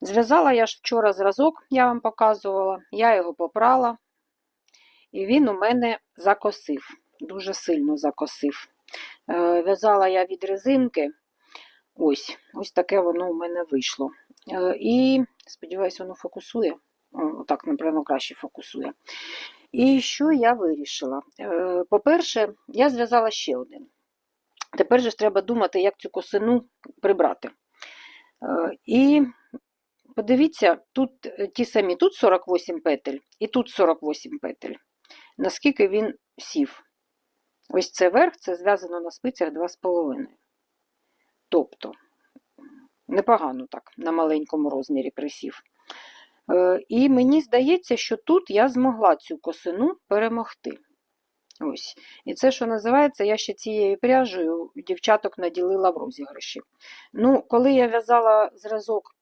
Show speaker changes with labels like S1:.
S1: Зв'язала я ж вчора зразок, я вам показувала, я його попрала, і він у мене закосив, дуже сильно закосив. Е, В'язала я від резинки. Ось, ось таке воно у мене вийшло. Е, І сподіваюся, воно фокусує. О, Так, напевно, краще фокусує. І що я вирішила? Е, По-перше, я зв'язала ще один. Тепер же ж треба думати, як цю косину прибрати. І подивіться, тут е, ті самі, тут 48 петель і тут 48 петель. Наскільки він сів. Ось це верх, це зв'язано на спицях 2,5. Тобто, непогано так, на маленькому розмірі присів. Е, І мені здається, що тут я змогла цю косину перемогти. Ось. І це, що називається, я ще цією пряжею дівчаток наділила в розіграші. Ну, коли я в'язала зразок